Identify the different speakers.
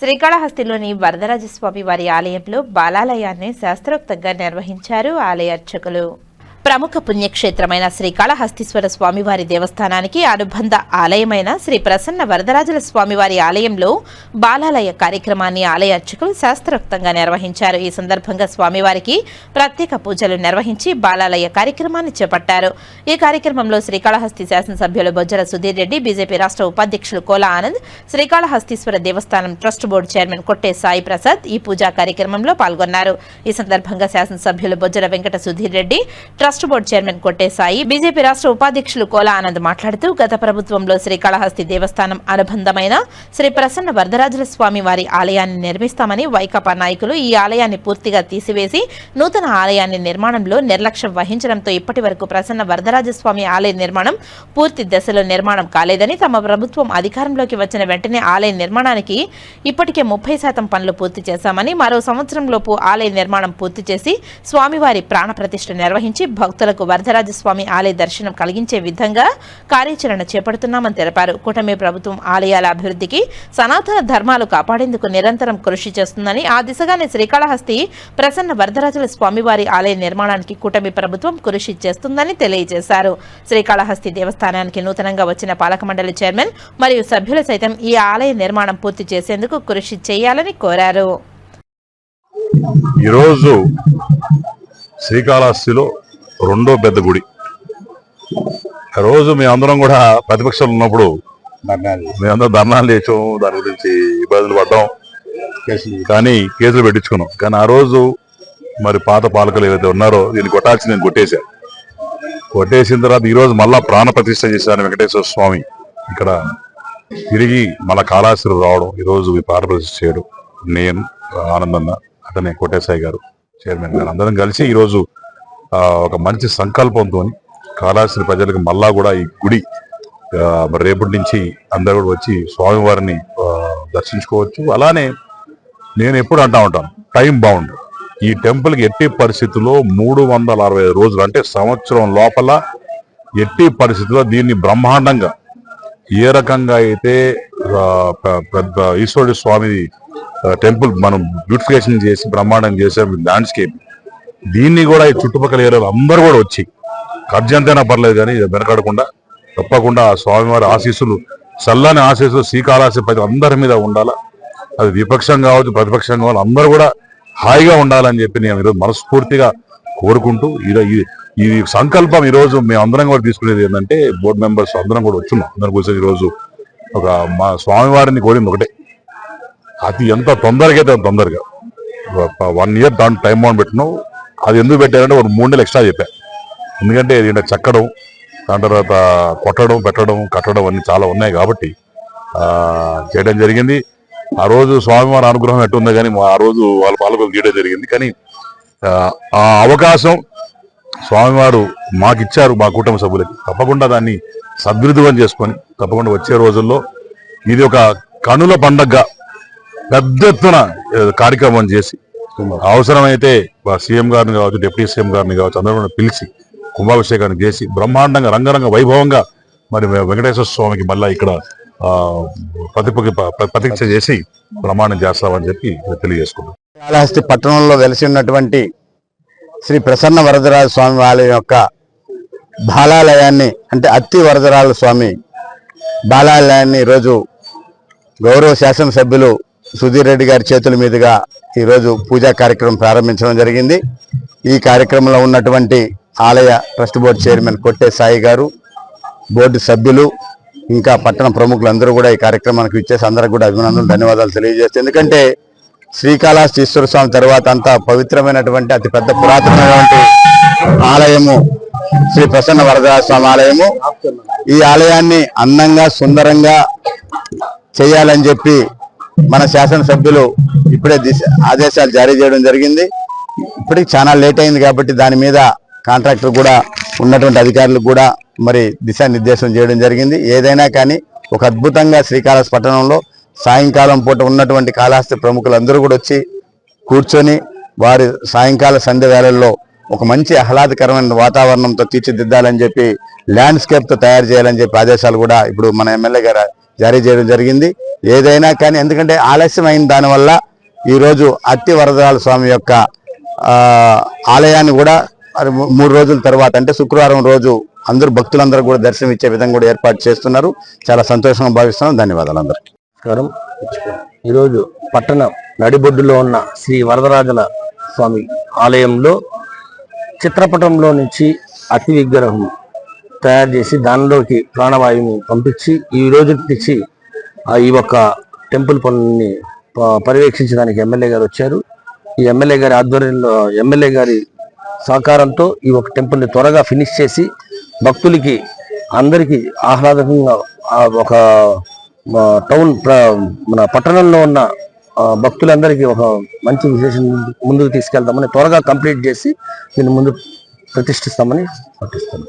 Speaker 1: శ్రీకాళహస్తిలోని వరదరాజస్వామి వారి ఆలయంలో బాలాలయాన్ని శాస్త్రోక్తంగా నిర్వహించారు ఆలయ అర్చకులు. ప్రముఖ పుణ్యక్షేత్రమైన శ్రీకాళహస్తీశ్వర స్వామివారి దేవస్థానానికి అనుబంధ ఆలయమైన శ్రీ ప్రసన్న వరదరాజుల స్వామివారి ఆలయంలో బాలాలయ కార్యక్రమాన్ని ఆలయ అర్చకులు శాస్త్రోక్తంగా నిర్వహించారు. ఈ సందర్భంగా స్వామివారికి ప్రత్యేక పూజలు నిర్వహించి బాలాలయ కార్యక్రమాన్ని చేపట్టారు. ఈ కార్యక్రమంలో శ్రీకాళహస్తి శాసనసభ్యులు బొజ్జల సుధీర్ రెడ్డి బీజేపీ రాష్ట్ర ఉపాధ్యక్షులు కోలా ఆనంద్ శ్రీకాళహస్తీశ్వర దేవస్థానం ట్రస్ట్ బోర్డు చైర్మన్ కొట్టే సాయి ప్రసాద్ ఈ పూజా కార్యక్రమంలో పాల్గొన్నారు. ఈ సందర్భంగా శాసనసభ్యులు Bojjala Venkata Sudhir Reddy trust board chairman కొట్టేశాయి BJP రాష్ట్ర ఉపాధ్యక్షులు కోలా ఆనంద్ మాట్లాడుతూ గత ప్రభుత్వంలో శ్రీకాళహస్తి దేవస్థానం అనుబంధమైన శ్రీ ప్రసన్న వరదరాజుల స్వామి వారి ఆలయాన్ని నిర్మిస్తామని వైకాపా నాయకులు ఈ ఆలయాన్ని పూర్తిగా తీసివేసి నూతన ఆలయాన్ని నిర్మాణంలో నిర్లక్ష్యం వహించడంతో ఇప్పటి వరకు ప్రసన్న వరదరాజస్వామి ఆలయ నిర్మాణం పూర్తి దశలో నిర్మాణం కాలేదని తమ ప్రభుత్వం అధికారంలోకి వచ్చిన వెంటనే ఆలయ నిర్మాణానికి ఇప్పటికే ముప్పై శాతం పనులు పూర్తి చేశామని మరో సంవత్సరంలోపు ఆలయ నిర్మాణం పూర్తి చేసి స్వామివారి ప్రాణ ప్రతిష్ఠ నిర్వహించి భక్తులకు వరదరాజస్వామి ఆలయ దర్శనం కలిగించే విధంగా కార్యాచరణ చేపడుతున్నామని తెలిపారు. కూటమి ప్రభుత్వం ఆలయాల అభివృద్ధికి సనాతన ధర్మాలు కాపాడేందుకు నిరంతరం కృషి చేస్తుందని ఆ దిశగానే శ్రీకాళహస్తి ప్రసన్న వరదరాజుల స్వామివారి ఆలయ నిర్మాణానికి కూటమి ప్రభుత్వం కృషి చేస్తుందని తెలియజేశారు. శ్రీకాళహస్తి దేవస్థానానికి నూతనంగా వచ్చిన పాలక మండలి చైర్మన్ మరియు సభ్యులు సైతం ఈ ఆలయ నిర్మాణం పూర్తి చేసేందుకు కృషి చేయాలని కోరారు.
Speaker 2: ఈరోజు శ్రీకాళహస్తిలో రెండో పెద్ద గుడి. ఆ రోజు మేమందరం కూడా ప్రతిపక్షాలు ఉన్నప్పుడు మేమందరం ధర్నాలు చేసాం దాని గురించి ఇబ్బందులు పడ్డాం. కానీ కేసులు పెట్టించుకున్నాం. కానీ ఆ రోజు మరి పాత పాలకులు ఏవైతే ఉన్నారో దీన్ని కొట్టాల్సి నేను కొట్టేశాను. కొట్టేసిన తర్వాత ఈ రోజు మళ్ళా ప్రాణ ప్రతిష్ఠ చేశాను వెంకటేశ్వర స్వామి. ఇక్కడ తిరిగి మళ్ళా కాళాశ్రీ రావడం ఈ రోజు ఈ ప్రాణ ప్రతిష్ఠ చేయడం. నేను ఆనందన్న అతనే కోటేశాయి గారు చైర్మన్ గారు అందరం కలిసి ఈ రోజు ఆ, ఒక మంచి సంకల్పంతో కాళాశ్రీ ప్రజలకు మళ్ళా కూడా ఈ గుడి రేపటి నుంచి అందరూ కూడా వచ్చి స్వామివారిని దర్శించుకోవచ్చు. అలానే నేను ఎప్పుడు అంటా ఉంటాను టైం బాగుండు ఈ టెంపుల్కి ఎట్టి పరిస్థితుల్లో మూడు వందల అరవై ఐదు రోజులు అంటే సంవత్సరం లోపల ఎట్టి పరిస్థితుల్లో దీన్ని బ్రహ్మాండంగా ఏ రకంగా అయితే పెద్ద ఈశ్వరుడి స్వామి టెంపుల్ మనం బ్యూటిఫికేషన్ చేసి బ్రహ్మాండం చేసే ల్యాండ్స్కేప్ దీన్ని కూడా ఈ చుట్టుపక్కల ఏరియాలో అందరూ కూడా వచ్చి ఖర్జంతైనా పర్లేదు కానీ ఇది వెనకాడకుండా తప్పకుండా ఆ స్వామివారి ఆశీస్సులు చల్లని ఆశీస్సులు శ్రీకాళాశి ప్రతి అందరి మీద ఉండాలా? అది విపక్షం కావచ్చు ప్రతిపక్షం కావచ్చు అందరూ కూడా హాయిగా ఉండాలని చెప్పి నేను ఈరోజు మనస్ఫూర్తిగా కోరుకుంటూ ఈరో- ఈ ఈ సంకల్పం ఈ రోజు మేము అందరం కూడా తీసుకునేది ఏంటంటే బోర్డు మెంబర్స్ అందరం కూడా వచ్చున్నాం. అందరం కూర్చొని ఈరోజు రోజు ఒక మా స్వామివారిని కోరింది ఒకటే. అది ఎంత తొందరగా అయితే తొందరగా. వన్ ఇయర్ దాని టైం బాండ్ పెట్టినావు. అది ఎందుకు పెట్టారంటే ఒక మూడు నెలలు ఎక్స్ట్రా చెప్పా. ఎందుకంటే ఏంటంటే చక్కడం దాని తర్వాత కొట్టడం పెట్టడం కట్టడం అన్నీ చాలా ఉన్నాయి కాబట్టి చేయడం జరిగింది. ఆ రోజు స్వామివారి అనుగ్రహం ఎట్టుందో కానీ ఆ రోజు వాళ్ళ పాలకులు తీయడం జరిగింది. కానీ ఆ, అవకాశం స్వామివారు మాకు ఇచ్చారు మా కుటుంబ సభ్యులకి. తప్పకుండా దాన్ని సద్వినియోగం చేసుకొని తప్పకుండా వచ్చే రోజుల్లో ఇది ఒక కనుల పండగగా పెద్ద ఎత్తున కార్యక్రమం చేసి అవసరమైతే సీఎం గారిని కావచ్చు డిప్యూటీ సీఎం గారిని కావచ్చు అందరూ పిలిచి కుంభాభిషేకాన్ని చేసి బ్రహ్మాండంగా రంగరంగ వైభవంగా మరి వెంకటేశ్వర స్వామికి మళ్ళా ఇక్కడ ప్రతిపక్ష ప్రతిక్ష చేసి ప్రమాణం చేస్తామని చెప్పి తెలియజేసుకుంటాం
Speaker 3: కాళహస్తి పట్టణంలో వెలిసి ఉన్నటువంటి శ్రీ ప్రసన్న వరదరాజ స్వామి ఆలయం యొక్క బాలాలయాన్ని అంటే అత్తి వరదరాజ స్వామి బాలాలయాన్ని ఈరోజు గౌరవ శాసనసభ్యులు సుధీర్ రెడ్డి గారి చేతుల మీదుగా ఈరోజు పూజా కార్యక్రమం ప్రారంభించడం జరిగింది. ఈ కార్యక్రమంలో ఉన్నటువంటి ఆలయ ట్రస్ట్ బోర్డు చైర్మన్ కొట్టే సాయి గారు బోర్డు సభ్యులు ఇంకా పట్టణ ప్రముఖులందరూ కూడా ఈ కార్యక్రమానికి ఇచ్చేసి అందరికి కూడా అభినందనలు ధన్యవాదాలు తెలియజేస్తే ఎందుకంటే శ్రీకాళహస్తిశ్వర స్వామి తర్వాత అంతా పవిత్రమైనటువంటి అతి పెద్ద పురాతనమైనటువంటి ఆలయము శ్రీ ప్రసన్న వరదరాజస్వామి ఆలయము. ఈ ఆలయాన్ని అందంగా సుందరంగా చేయాలని చెప్పి మన శాసనసభ్యులు ఇప్పుడే దిశ ఆదేశాలు జారీ చేయడం జరిగింది. ఇప్పటికి చాలా లేట్ అయింది కాబట్టి దాని మీద కాంట్రాక్టర్ కూడా ఉన్నటువంటి అధికారులు కూడా మరి దిశానిర్దేశం చేయడం జరిగింది. ఏదైనా కానీ ఒక అద్భుతంగా శ్రీకాళహస్తి పట్టణంలో సాయంకాలం పూట ఉన్నటువంటి కాళహస్తి ప్రముఖులందరూ కూడా వచ్చి కూర్చొని వారి సాయంకాల సంధ్య వేళల్లో ఒక మంచి ఆహ్లాదకరమైన వాతావరణంతో తీర్చిదిద్దాలని చెప్పి ల్యాండ్స్కేప్తో తయారు చేయాలని చెప్పి ఆదేశాలు కూడా ఇప్పుడు మన ఎమ్మెల్యే గారు జారీ చేయడం జరిగింది. ఏదైనా కానీ ఎందుకంటే ఆలస్యమైన దానివల్ల ఈరోజు అత్తి వరదరాల స్వామి యొక్క ఆలయాన్ని కూడా మరి మూడు రోజుల తర్వాత అంటే శుక్రవారం రోజు అందరూ భక్తులందరూ కూడా దర్శనం ఇచ్చే విధంగా కూడా ఏర్పాటు చేస్తున్నారు. చాలా సంతోషంగా భావిస్తున్నాం. ధన్యవాదాలు అందరికీ.
Speaker 4: నమస్కారం. ఈరోజు పట్టణం నడిబొడ్డులో ఉన్న శ్రీ వరదరాజల స్వామి ఆలయంలో చిత్రపటంలో నుంచి అతి విగ్రహం తయారు చేసి దానిలోకి ప్రాణవాయువుని పంపించి ఈ రోజు నుంచి ఈ యొక్క టెంపుల్ పనుల్ని ప- పర్యవేక్షించడానికి ఎమ్మెల్యే గారు వచ్చారు. ఈ ఎమ్మెల్యే గారి ఆధ్వర్యంలో ఎమ్మెల్యే గారి సహకారంతో ఈ ఒక టెంపుల్ని త్వరగా ఫినిష్ చేసి భక్తులకి అందరికీ ఆహ్లాదకంగా ఒక టౌన్ మన పట్టణంలో ఉన్న భక్తులందరికీ ఒక మంచి విశేషం ముందుకు తీసుకెళ్తామని త్వరగా కంప్లీట్ చేసి దీన్ని ముందు ప్రతిష్ఠిస్తామని పట్టిస్తున్నాం